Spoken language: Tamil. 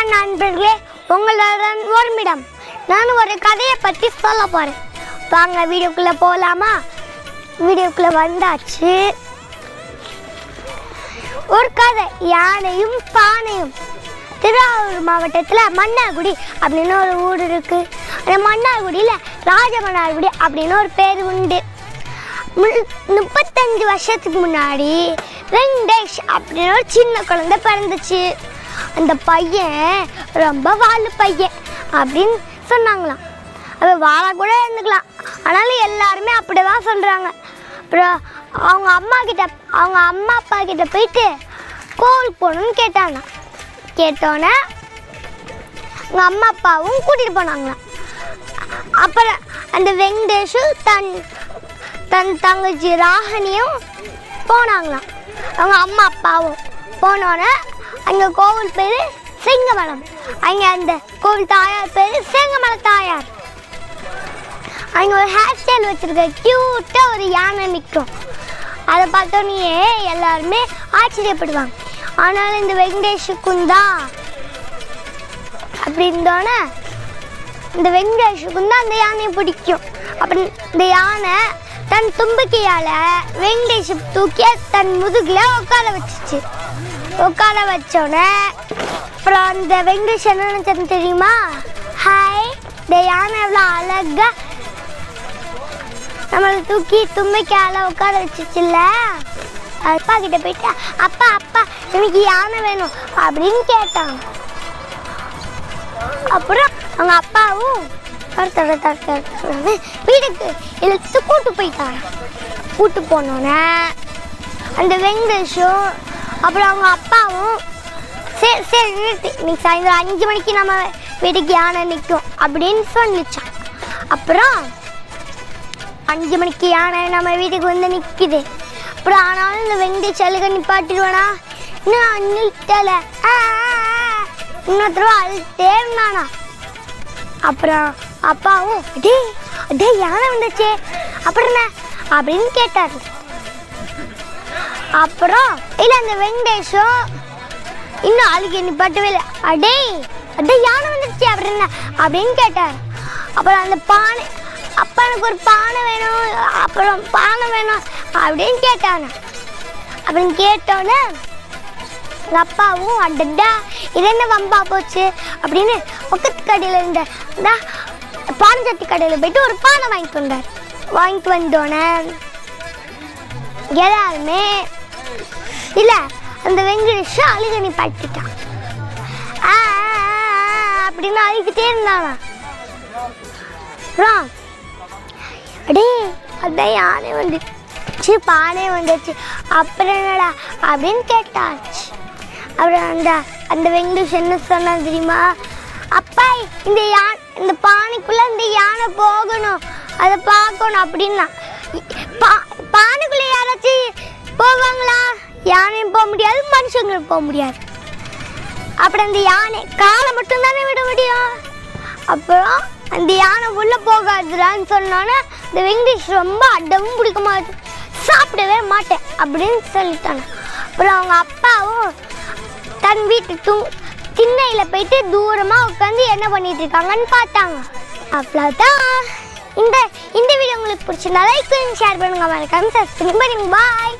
வணக்கம் நண்பர்களே. உங்களுடன் ஒருமிடம். நான் ஒரு கதையை பற்றி சொல்ல போகிறேன் வாங்க வீடியோக்குள்ளே போகலாமா வீடியோக்குள்ளே வந்தாச்சு. ஒரு கதை. யானையும் பானையும். திருவாரூர் மாவட்டத்தில் மன்னார்குடி அப்படின்னு ஒரு ஊர் இருக்குது அந்த மன்னார்குடியில் ராஜமன்னார்குடி அப்படின்னு ஒரு பேர் உண்டு. முப்பத்தஞ்சு வருஷத்துக்கு முன்னாடி வெங்கடேஷ் அப்படின்னு ஒரு சின்ன குழந்தை பிறந்துச்சு. அந்த பையன் ரொம்ப வாழ் பையன் அப்படின்னு சொன்னாங்களாம். அவள் வாழ கூட இருந்துக்கலாம். ஆனாலும் எல்லாருமே அப்படி தான் சொல்கிறாங்க அப்புறம் அவங்க அம்மா கிட்ட அவங்க அம்மா அப்பா கிட்ட போயிட்டு கோவில் போகணும்னு கேட்டாங்க கேட்டோன்னே அவங்க அம்மா அப்பாவும் கூட்டிகிட்டு போனாங்களாம். அப்புறம் அந்த வெங்கடேஷும் தன் தன் தங்கச்சி ராகினியும் போனாங்களாம். அவங்க அம்மா அப்பாவும் போனோன்னே அங்கே கோவில் பேர் செங்கமலம். அங்கே அந்த கோவில் தாயார் பேர் சிங்கமல தாயார். அங்கே ஒரு ஹேர் ஸ்டைல் வச்சுருக்க க்யூட்டாக ஒரு யானை நிற்கும் அதை பார்த்தோன்னே எல்லாருமே ஆச்சரியப்படுவாங்க. ஆனாலும் இந்த வெங்கடேஷுக்கும் தான் அப்படி இருந்தோன்னே இந்த வெங்கடேஷுக்கும் தான் அந்த யானையை பிடிக்கும். அப்படி இந்த யானை தன் தும்பிக்கையால் வெங்கடேஷ் தூக்கி தன் முதுகில் உட்கார வச்சுச்சு. உட்கார வச்சோடனே அப்புறம் அந்த வெங்கடேஷ் என்ன நினச்சது தெரியுமா? ஹாய் இந்த யானை எவ்வளோ அழகா நம்மளை தூக்கி தும்பிக்கால உட்கார வச்சிச்சுல்ல? அப்பா கிட்ட போயிட்டு அப்பா அப்பா எனக்கு யானை வேணும் அப்படின்னு கேட்டான். அப்புறம் அவங்க அப்பாவும் தர தர வீட்டுக்கு இழுத்து கூட்டு போயிட்டாங்க கூட்டு போனோன்னே அந்த வெங்கடேஷும் அப்புறம் அவங்க அப்பாவும் சரி சரி நிறுத்தி. நீ சாயந்தரம் அஞ்சு மணிக்கு நம்ம வீட்டுக்கு யானை நிற்கும் அப்படின்னு சொல்லிச்சான். அப்புறம் அஞ்சு மணிக்கு யானை நம்ம வீட்டுக்கு வந்து நிற்குது அப்புறம் ஆனாலும் இந்த வெங்கடேஷ் அழுக நிப்பாட்டிடுவானா? இன்னும் நிறுத்தலை இன்னொருத்தரவா அழுத்தே இருந்தானா அப்புறம் அப்பாவும் டே அடே யானை வந்துச்சே அப்புறம் என்ன? அப்படின்னு கேட்டார். அப்புறம் இல்லை அந்த வெங்கடேஷும் இன்னும் அழுகி நிப்பாட்டவே இல்லை. அடே அடே யானை வந்துருச்சு அப்படின்னு அப்படின்னு கேட்டார். அப்புறம் அந்த பானை அப்பா எனக்கு ஒரு பானை வேணும் அப்புறம் பானை வேணும் அப்படின்னு கேட்டாங்க. அப்படின்னு கேட்டோன்னே எங்கள் அப்பாவும் அடடா இது என்ன வம்பா போச்சு அப்படின்னு பக்கத்து கடையில் இருந்த இந்த பானச்சட்டி கடையில் போயிட்டு ஒரு பானை வாங்கிட்டு வந்தார். வாங்கிட்டு வந்தோடனே எல்லாருமே இல்லை அந்த வெங்கடேஷ் அழுக நீ பட்டுட்டான். ஆ, அப்படின்னு அழுகிட்டே இருந்தானா? அப்புறம் அடே அதான் யானை வந்துச்சு பானை வந்துச்சு அப்புறம் என்னடா அப்படின்னு கேட்டாச்சு. அப்புறம் அந்த அந்த வெங்கடேஷ் என்ன சொன்னா தெரியுமா? அப்பா இந்த யானை இந்த பானைக்குள்ள இந்த யானை போகணும். அதை பார்க்கணும் அப்படின்னா. பா பானைக்குள்ள யாராச்சும் போவாங்களா? யானையும் போக முடியாது மனுஷங்களும் போக முடியாது. அப்புறம் அந்த யானை காலை மட்டும் தானே விட முடியும்? அப்புறம் அந்த யானை உள்ள போகாதுடான்னு சொன்னோன்னே இந்த வெங்கடேஷ் ரொம்ப அடவும் பிடிக்க மாட்டேன் சாப்பிடவே மாட்டேன் அப்படின்னு சொல்லிட்டாங்க. அப்புறம் அவங்க அப்பாவும் தன் வீட்டு தூ திண்ணையில் போயிட்டு தூரமாக உட்காந்து என்ன பண்ணிட்டு இருக்காங்கன்னு பார்த்தாங்க. அவ்வளோதான் இந்த இந்த வீடியோ உங்களுக்கு பிடிச்சிருந்தா லைக் ஷேர் பண்ணுங்க. மறக்காம சப்ஸ்கிரைப் பண்ணுங்க. பாய்